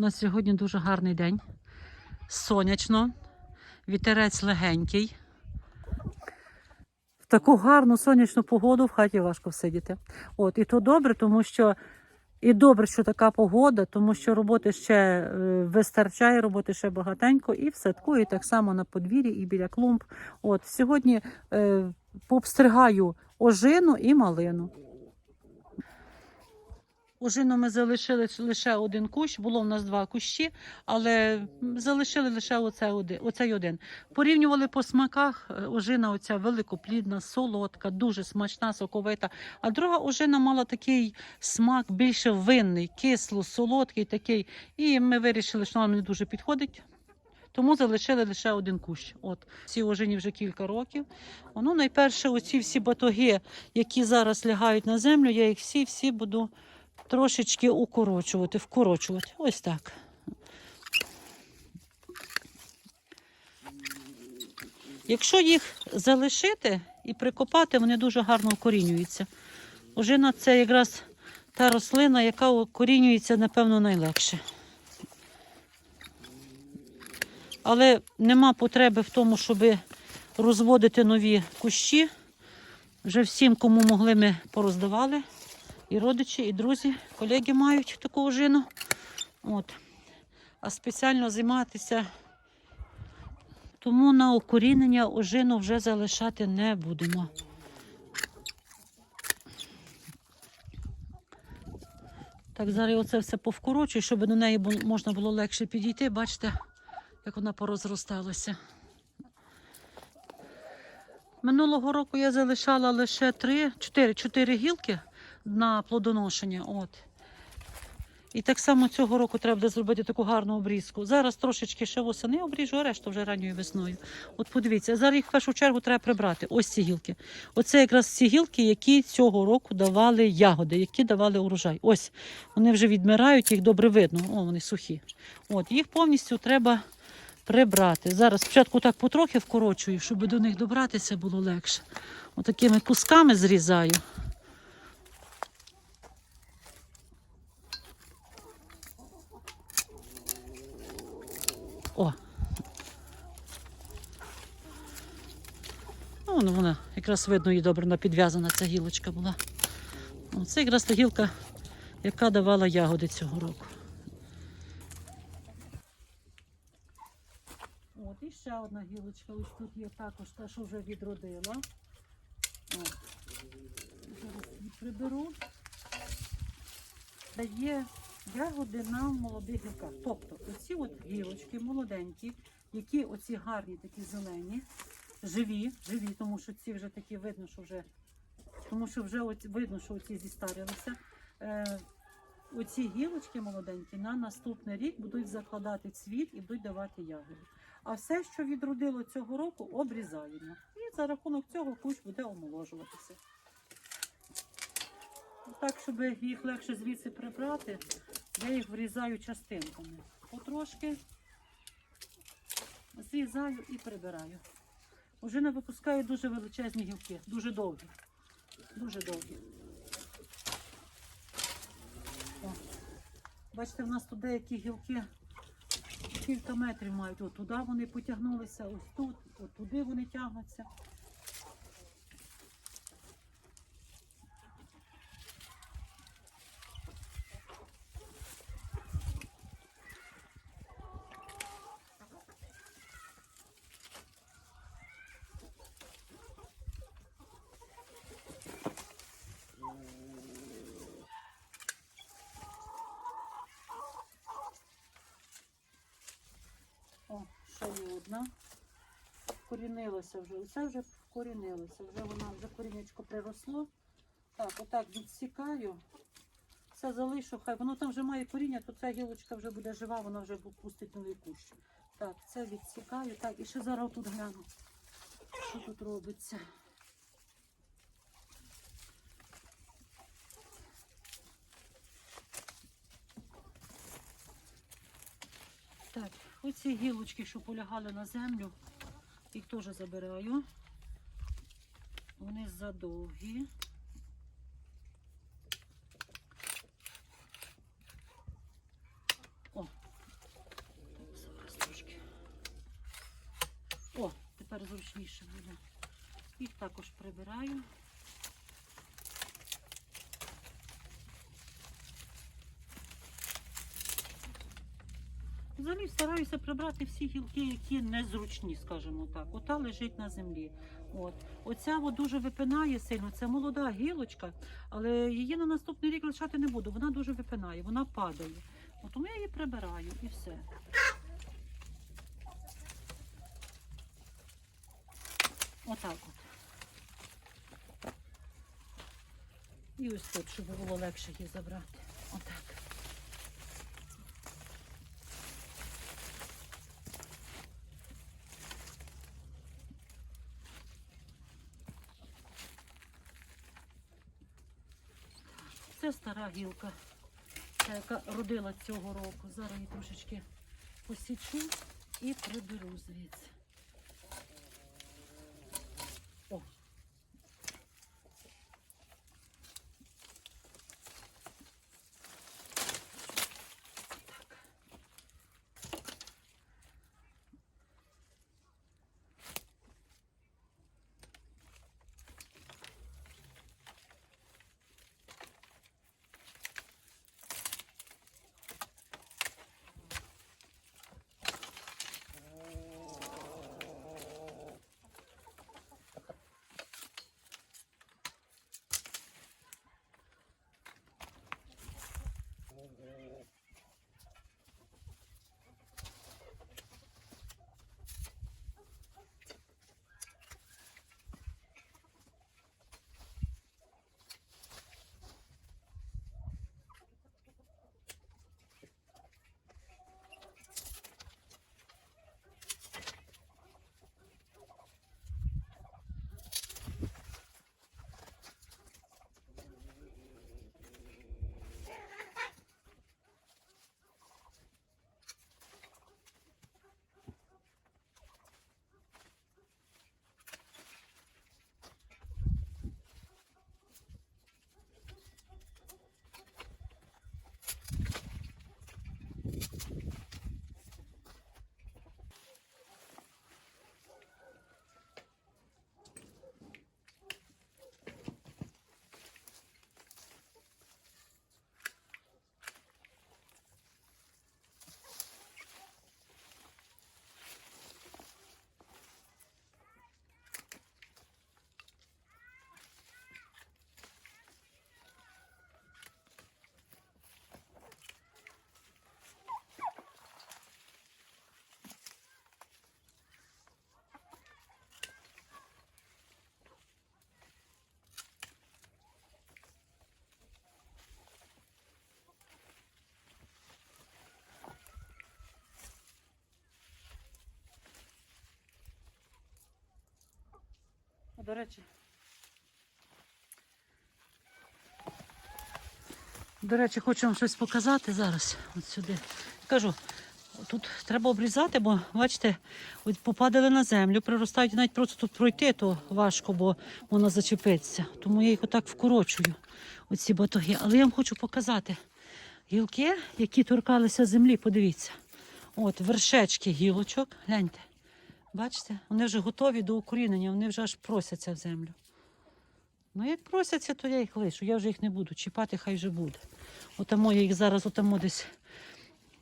У нас сьогодні дуже гарний день. Сонячно, вітерець легенький. В таку гарну сонячну погоду в хаті важко всидіти. От, і то добре, тому що і добре, що така погода, тому що роботи ще е, вистачає, роботи ще багатенько, і в садку, і так само на подвір'ї, і біля клумб. От сьогодні е, пообстригаю ожину і малину. Ожину ми залишили лише один кущ, було в нас два кущі, але залишили лише оцей один. Порівнювали по смаках. е, Ожина оця великоплідна, солодка, дуже смачна, соковита. А друга ожина мала такий смак більше винний, кисло, солодкий такий. І ми вирішили, що нам не дуже підходить. Тому залишили лише один кущ. От ці ожині вже кілька років. Ну, найперше, оці всі батоги, які зараз лягають на землю, я їх всі всі буду трошечки укорочувати, вкорочувати. Ось так. Якщо їх залишити і прикопати, вони дуже гарно укорінюються. Ожина це якраз та рослина, яка укорінюється, напевно, найлегше. Але нема потреби в тому, щоб розводити нові кущі. Вже всім, кому могли, ми пороздавали. І родичі, і друзі, колеги мають таку ожину. От. А спеціально займатися. Тому на укорінення ожину вже залишати не будемо. Так, зараз оце все повкорочую, щоб до неї можна було легше підійти. Бачите, як вона порозросталася. Минулого року я залишала лише 3, 4, 4 гілки на плодоношення. От. І так само цього року треба зробити таку гарну обрізку. Зараз трошечки ще восени обріжу, а решту вже ранньою весною. От подивіться, зараз їх в першу чергу треба прибрати. Ось ці гілки. Оце якраз ці гілки, які цього року давали ягоди, які давали урожай. Ось вони вже відмирають, їх добре видно. О, вони сухі. От їх повністю треба прибрати. Зараз спочатку так потрохи вкорочую, щоб до них добратися було легше. Отакими кусками зрізаю. О. Ну, вона якраз видно її добре вона підв'язана, ця гілочка була. Це якраз та гілка, яка давала ягоди цього року. От, і ще одна гілочка. Ось тут є також та, що вже відродила. От. Зараз її приберу. Дає ягоди на молодих гілках. Тобто оці от гілочки молоденькі, які оці гарні, такі зелені, живі, живі, тому що ці вже такі видно, що вже, тому що вже оці, видно, що оці зістарилися. Е, оці гілочки молоденькі на наступний рік будуть закладати цвіт і будуть давати ягоди. А все, що відродило цього року, обрізаємо. І за рахунок цього кущ буде омоложуватися. Так, щоб їх легше звідси прибрати, я їх врізаю частинками. Потрошки зрізаю і прибираю. Уже не випускаю дуже величезні гілки, дуже довгі. Дуже довгі. О. Бачите, в нас тут деякі гілки кілька метрів мають. От туди вони потягнулися, ось тут, от туди вони тягнуться. О, ще є одна. Вкорінилося вже. Оце вже вкорінилося. Вже вона вже корінечко приросло. Так, отак відсікаю. Це залишу, хай воно там вже має коріння, то ця гілочка вже буде жива, вона вже пустить новий кущ. Так, це відсікаю. Так, і ще зараз тут гляну, що тут робиться. Так, оці гілочки, що полягали на землю, їх теж забираю. Вони задовгі. О, зараз трошки. О, тепер зручніше буде. Їх також прибираю. Взагалі стараюся прибрати всі гілки, які незручні, скажімо так. Ота лежить на землі. От. Оця от дуже випинає сильно. Це молода гілочка, але її на наступний рік лишати не буду. Вона дуже випинає, вона падає. От тому я її прибираю і все. Отак от. І ось тут, щоб було легше її забрати. Отак. Стара гілка, та, яка родила цього року. Зараз її трошечки посічу і приберу звідси. А, До речі. До речі, хочу вам щось показати зараз. От сюди. Кажу, тут треба обрізати, бо бачите, от попадали на землю, приростають, навіть просто тут пройти, то важко, бо воно зачепиться. Тому я їх отак вкорочую, оці батоги. Але я вам хочу показати гілки, які торкалися землі, подивіться. От, вершечки гілочок, гляньте. Бачите, вони вже готові до укорінення, вони вже аж просяться в землю. Ну, як просяться, то я їх лишу. Я вже їх не буду чіпати, хай вже буде. Отамо я їх зараз отамо десь,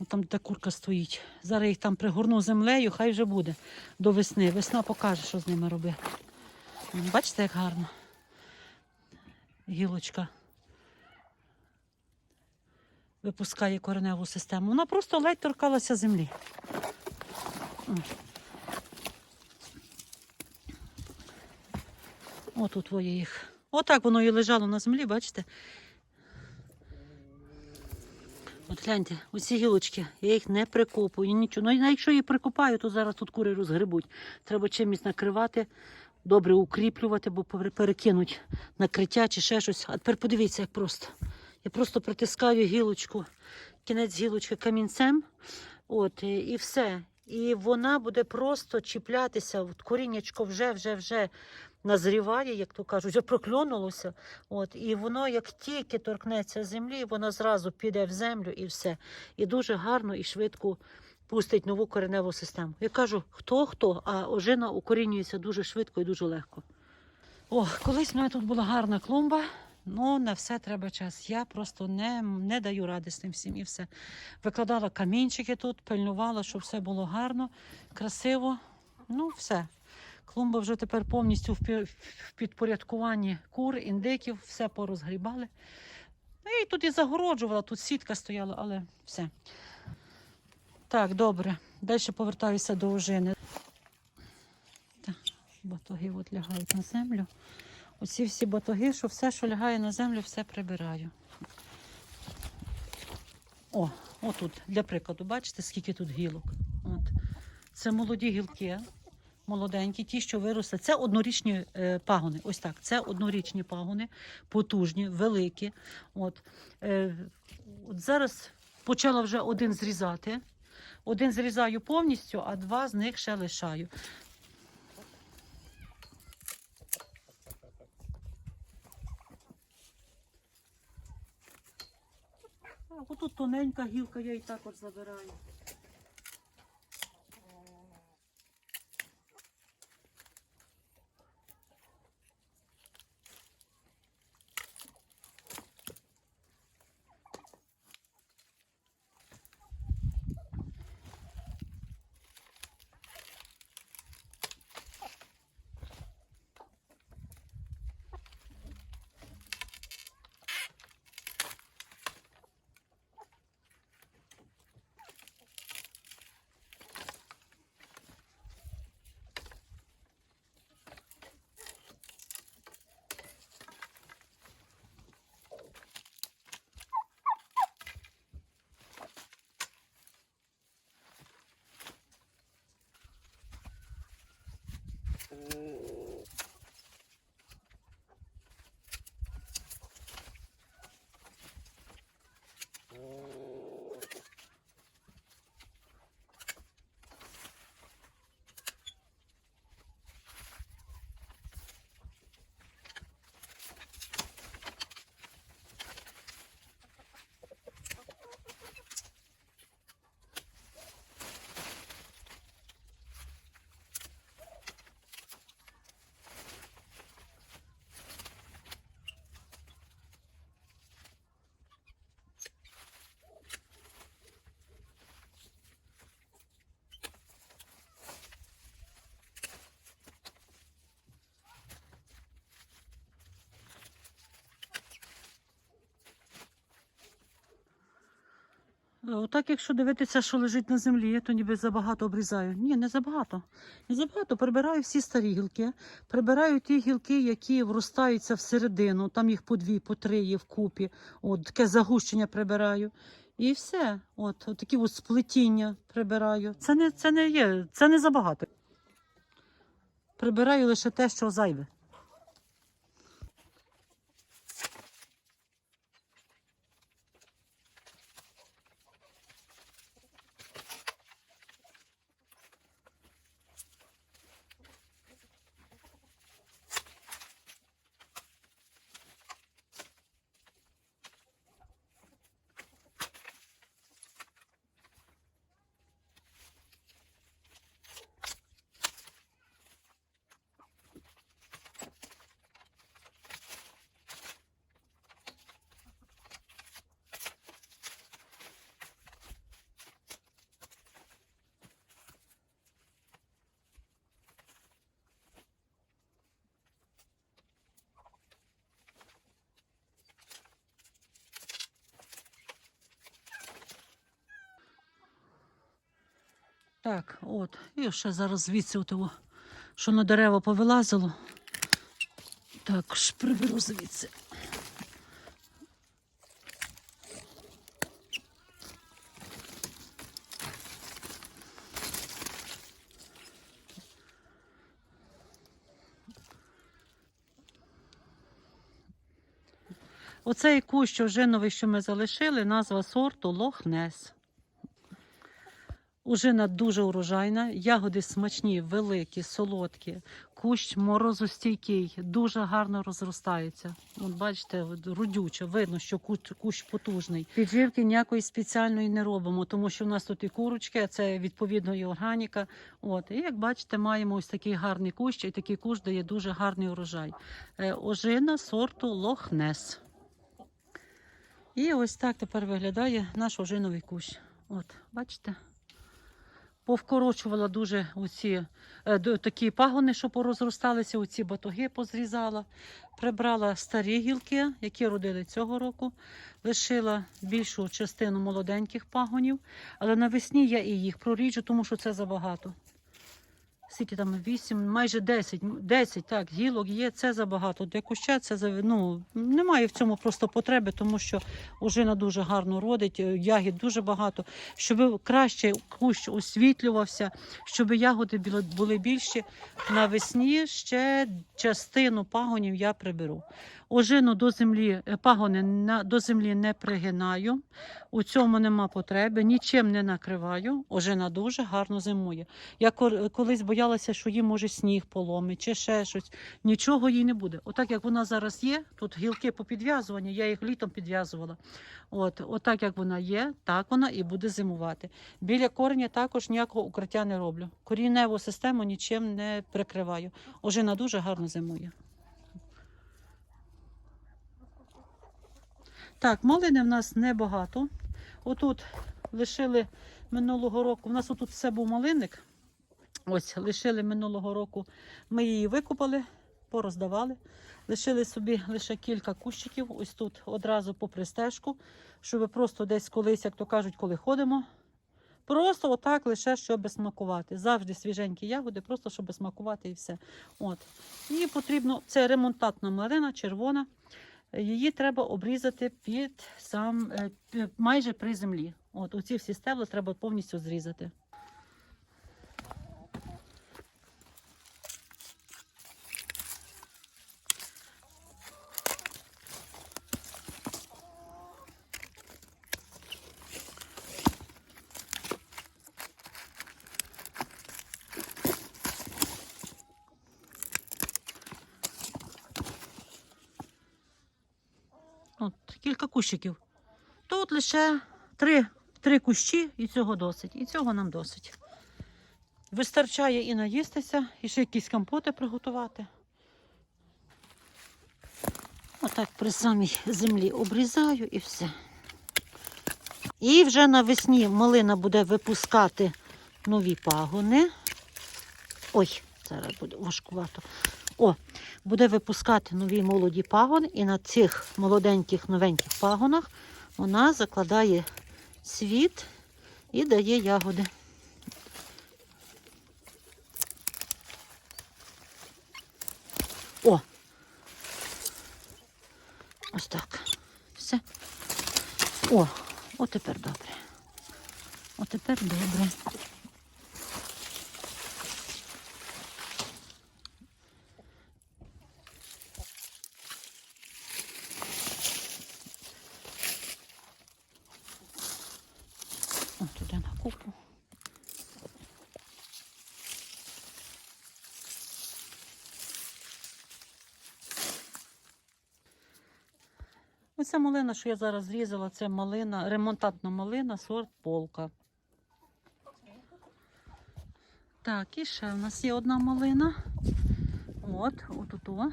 там де курка стоїть. Зараз я їх там пригорну землею, хай вже буде до весни. Весна покаже, що з ними робити. Бачите, як гарно. Гілочка випускає кореневу систему. Вона просто ледь торкалася землі. Отут твоє їх. Отак воно і лежало на землі, бачите? От гляньте, оці гілочки, я їх не прикопую, нічого. Ну, якщо їх прикопаю, то зараз тут кури розгребуть. Треба чимось накривати, добре укріплювати, бо перекинуть накриття чи ще щось. А тепер подивіться, як просто. Я просто притискаю гілочку, кінець гілочки камінцем. От, і все. І вона буде просто чіплятися. От коріннячко вже, вже, вже назріває, як то кажуть, вже прокльонулося. От, і воно, як тільки торкнеться землі, воно зразу піде в землю і все. І дуже гарно і швидко пустить нову кореневу систему. Я кажу, хто хто, а ожина укорінюється дуже швидко і дуже легко. О, колись в мене тут була гарна клумба. Ну, на все треба час. Я просто не, не даю ради з тим всім і все. Викладала камінчики тут, пильнувала, щоб все було гарно, красиво. Ну, все. Клумба вже тепер повністю в підпорядкуванні кур, індиків, все порозгрібали. Ну, і тут і загороджувала, тут сітка стояла, але все. Так, добре. Далі повертаюся до ожини. Батоги от лягають на землю. Оці всі батоги, що все, що лягає на землю, все прибираю. О, отут, для прикладу, бачите, скільки тут гілок. От. Це молоді гілки, молоденькі, ті, що виросли. Це однорічні е, пагони. Ось так. Це однорічні пагони, потужні, великі. От. Е, от зараз почала вже один зрізати. Один зрізаю повністю, а два з них ще лишаю. А, Отут тоненька гілка, я і також забираю. Отак, якщо дивитися, що лежить на землі, то ніби забагато обрізаю. Ні, не забагато. Не забагато. Прибираю всі старі гілки, прибираю ті гілки, які вростаються всередину. Там їх по дві, по три є вкупі. От таке загущення прибираю. І все. От, от такі от сплетіння прибираю. Це не, це не є, це не забагато. Прибираю лише те, що зайве. Так, от. І ще зараз звідси того, що на дерева повилазило. Також приберу звідси. Оцей кущ ожиновий, що ми залишили, назва сорту Лохнес. Ужина дуже урожайна, ягоди смачні, великі, солодкі, кущ морозостійкий, дуже гарно розростається. От бачите, рудюче, видно, що кущ, кущ потужний. Підживки ніякої спеціальної не робимо, тому що в нас тут і курочки, а це відповідно і органіка. От і як бачите, маємо ось такий гарний кущ, і такий кущ дає дуже гарний урожай. Е, Ожина сорту Лохнес. І ось так тепер виглядає наш ожиновий кущ. От, бачите? Повкорочувала дуже оці е, такі пагони, що порозросталися, оці батоги позрізала. Прибрала старі гілки, які родили цього року. Лишила більшу частину молоденьких пагонів, але навесні я і їх проріджу, тому що це забагато. Скільки там 8, майже 10, 10 так, гілок є, це забагато. Для куща це ну, немає в цьому просто потреби, тому що ожина дуже гарно родить, е, ягід дуже багато. Щоб краще кущ освітлювався, щоб ягоди були більші, навесні ще частину пагонів я приберу. Ожину до землі, е, пагони до землі не пригинаю. У цьому нема потреби, нічим не накриваю. Ожина дуже гарно зимує. Я колись боялася, що їй може сніг поломить чи ще щось. Нічого їй не буде. Отак як вона зараз є, тут гілки попідв'язувані, я їх літом підв'язувала. От, отак як вона є, так вона і буде зимувати. Біля кореня також ніякого укриття не роблю. Корінневу систему нічим не прикриваю. Ожина дуже гарно зимує. Так, малини в нас небагато. Отут лишили минулого року. У нас отут все був малинник. Ось лишили минулого року. Ми її викопали, пороздавали. Лишили собі лише кілька кущиків. Ось тут одразу попри стежку, щоб просто десь колись, як то кажуть, коли ходимо. Просто отак лише щоб смакувати. Завжди свіженькі ягоди, просто щоб смакувати і все. От. Її потрібно, це ремонтатна малина, червона. Її треба обрізати під сам е, майже при землі. От оці всі стебла треба повністю зрізати. От кілька кущиків. Тут лише три, три кущі, і цього досить. І цього нам досить. Вистачає і наїстися, і ще якісь компоти приготувати. Отак при самій землі обрізаю і все. І вже навесні малина буде випускати нові пагони. Ой, зараз буде важкувато. О, буде випускати нові молоді пагони, і на цих молоденьких новеньких пагонах вона закладає світ і дає ягоди. О! Ось так. Все. О, о тепер добре. О тепер добре. О, туди на купу. Оця малина, що я зараз зрізала, це малина, ремонтантна малина, сорт полка. Так, і ще в нас є одна малина. От, отут. о.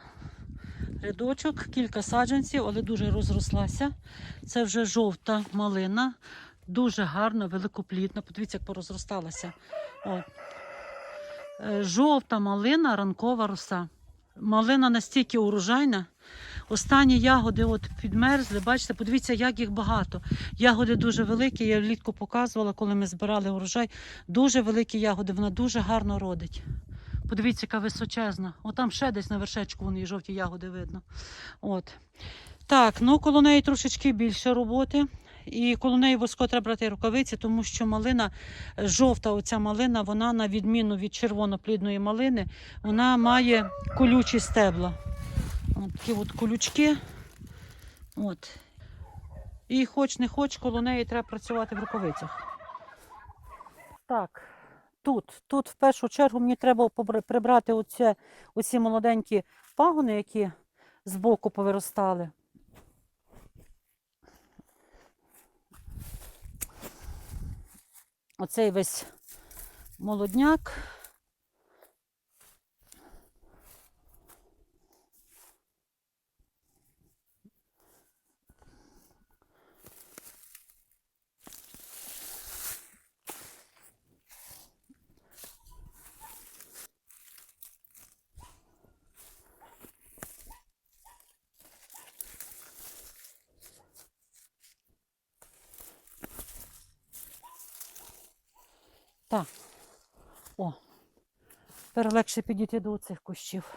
Рядочок, кілька саджанців, але дуже розрослася. Це вже жовта малина. Дуже гарно, великоплідна. Подивіться, як порозросталася. От. Е, Жовта малина, ранкова роса. Малина настільки урожайна. Останні ягоди от підмерзли. Бачите, подивіться, як їх багато. Ягоди дуже великі. Я влітку показувала, коли ми збирали урожай. Дуже великі ягоди, вона дуже гарно родить. Подивіться, яка височезна. Отам ще десь на вершечку вони жовті ягоди видно. От. Так, ну коло неї трошечки більше роботи. І коло неї воско треба брати рукавиці, тому що малина, е, жовта оця малина, вона на відміну від червоноплідної малини, вона має колючі стебла. Такі от колючки. От. І хоч не хоч, коло неї треба працювати в рукавицях. Так, тут, тут в першу чергу мені треба прибрати оце, оці молоденькі пагони, які збоку повиростали. Оцей весь молодняк. Так. О, тепер легше підійти до цих кущів.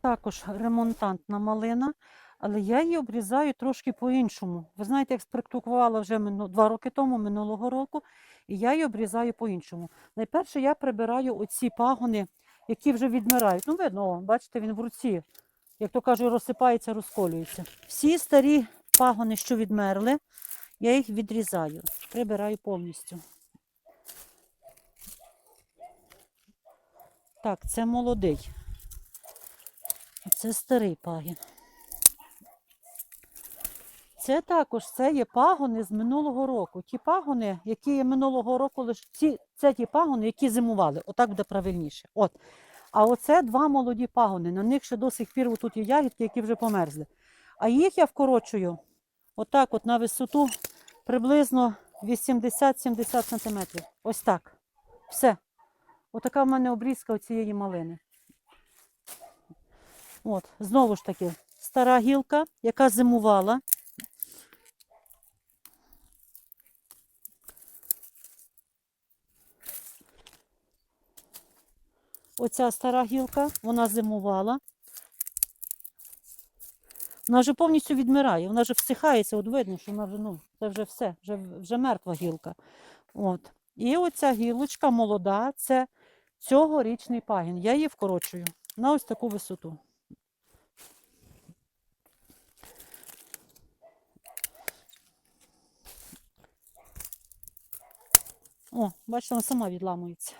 Також ремонтантна малина, але я її обрізаю трошки по-іншому. Ви знаєте, як спрактикувала вже два роки тому, минулого року, і я її обрізаю по-іншому. Найперше я прибираю оці пагони, які вже відмирають. Ну, видно, о, бачите, він в руці, як то кажуть, розсипається, розколюється. Всі старі пагони, що відмерли, я їх відрізаю, прибираю повністю. Так, це молодий. Це старий пагін. Це також це є пагони з минулого року. Ті пагони, які є минулого року, ці, це ті пагони, які зимували. Отак буде правильніше. От. А оце два молоді пагони. На них ще до сих пір тут є ягідки, які вже померзли. А їх я вкорочую отак, от на висоту приблизно 80-70 см. Ось так. Все. Отака в мене обрізка цієї малини. От, знову ж таки, стара гілка, яка зимувала. Оця стара гілка, вона зимувала. Вона вже повністю відмирає, вона вже всихається, от видно, що вона вже, ну, це вже все, вже, вже мертва гілка. От. І оця гілочка молода, це цьогорічний пагін. Я її вкорочую на ось таку висоту. О, бачите, вона сама відламується.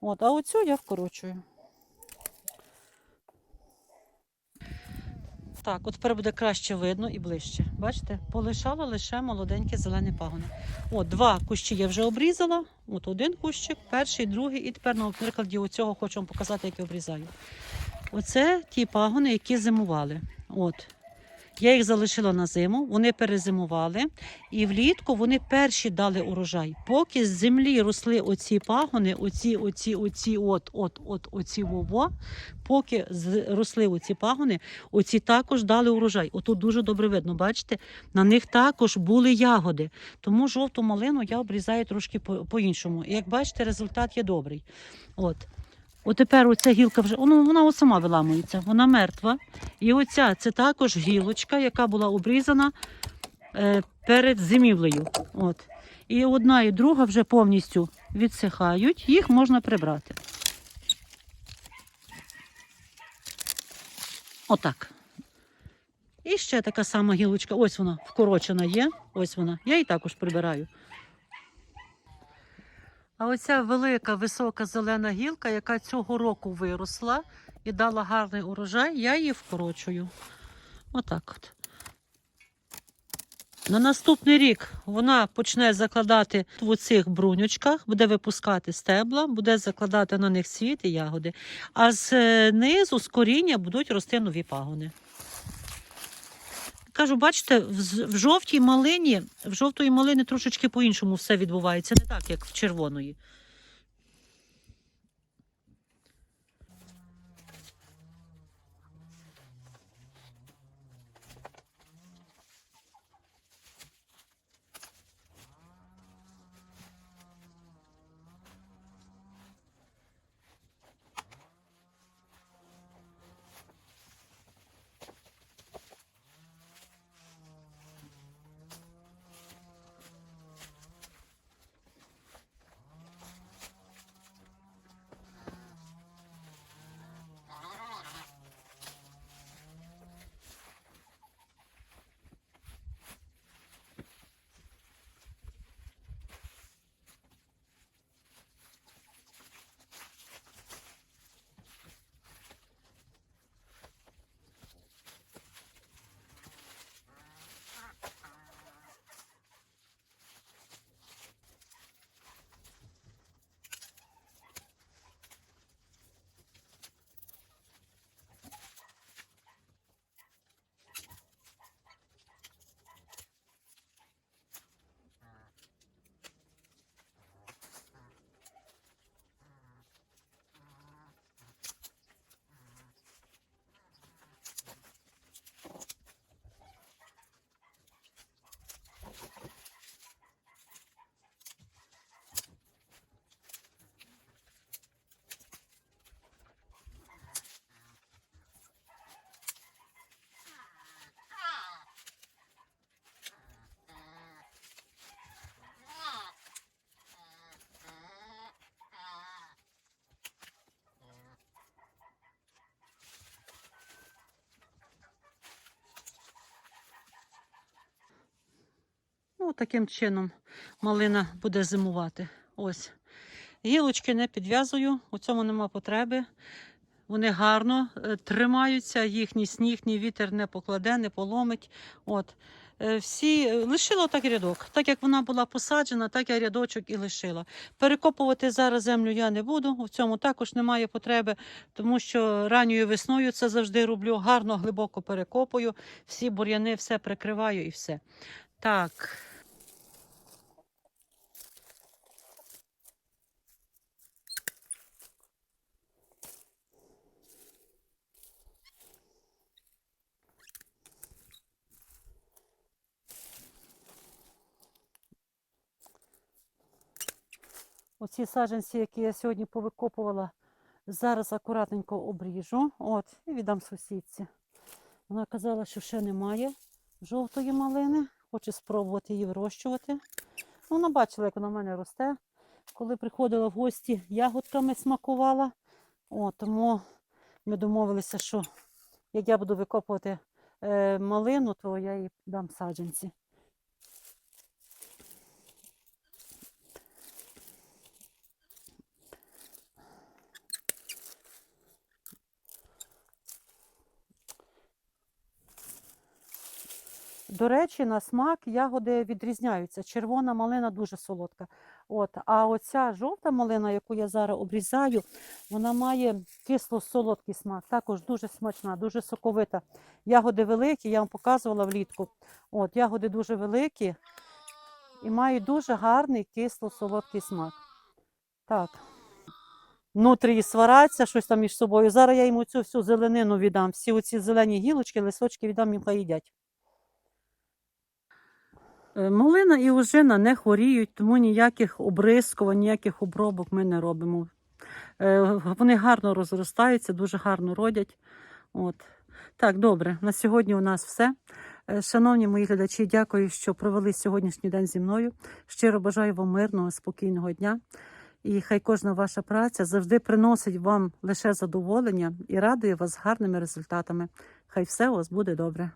От, а оцю я вкорочую. Так, от тепер буде краще видно і ближче. Бачите, полишала лише молоденьке зелене пагони. От, два кущі я вже обрізала. От один кущик, перший, другий, і тепер на прикладі оцього хочу вам показати, як я обрізаю. Оце ті пагони, які зимували. От. Я їх залишила на зиму, вони перезимували, і влітку вони перші дали урожай. Поки з землі росли оці пагони, оці, оці, оці, от, от, от, оці вово, поки росли оці пагони, оці також дали урожай. Отут дуже добре видно, бачите, на них також були ягоди. Тому жовту малину я обрізаю трошки по- по-іншому. І як бачите, результат є добрий. От. От тепер оця гілка вже ну, вона сама виламується, вона мертва. І оця це також гілочка, яка була обрізана е, перед зимівлею. От. І одна і друга вже повністю відсихають, їх можна прибрати. Отак. І ще така сама гілочка. Ось вона вкорочена є. Ось вона. Я її також прибираю. А оця велика висока зелена гілка, яка цього року виросла і дала гарний урожай, я її вкорочую. Отак от. На наступний рік вона почне закладати в оцих брунючках, буде випускати стебла, буде закладати на них світ і ягоди. А знизу, з коріння, будуть рости нові пагони. Кажу, бачите, в, жовтій малині, в жовтої малини трошечки по-іншому все відбувається, не так, як в червоної. Ну, таким чином малина буде зимувати. Ось. Гілочки не підв'язую, у цьому нема потреби. Вони гарно е, тримаються, їхній сніг, ні вітер не покладе, не поломить. От. Е, Всі е, лишила так рядок. Так як вона була посаджена, так я рядочок і лишила. Перекопувати зараз землю я не буду. В цьому також немає потреби, тому що ранньою весною це завжди роблю. Гарно, глибоко перекопую, всі бур'яни, все прикриваю і все. Так. Оці саджанці, які я сьогодні повикопувала, зараз акуратненько обріжу. От, і віддам сусідці. Вона казала, що ще немає жовтої малини. Хоче спробувати її вирощувати. Вона бачила, як вона в мене росте. Коли приходила в гості, ягодками смакувала. О, тому ми домовилися, що як я буду викопувати е, малину, то я їй дам саджанці. До речі, на смак ягоди відрізняються. Червона малина дуже солодка. От. А оця жовта малина, яку я зараз обрізаю, вона має кисло-солодкий смак. Також дуже смачна, дуже соковита. Ягоди великі, я вам показувала влітку. От, ягоди дуже великі і мають дуже гарний кисло-солодкий смак. Так. Внутрі свараться щось там між собою. Зараз я йому цю всю зеленину віддам. Всі оці зелені гілочки, лисочки віддам їм хай їдять. Е, Малина і ожина не хворіють, тому ніяких обрискувань, ніяких обробок ми не робимо. Е, Вони гарно розростаються, дуже гарно родять. От. Так, добре, на сьогодні у нас все. Е, Шановні мої глядачі, дякую, що провели сьогоднішній день зі мною. Щиро бажаю вам мирного, спокійного дня. І хай кожна ваша праця завжди приносить вам лише задоволення і радує вас гарними результатами. Хай все у вас буде добре.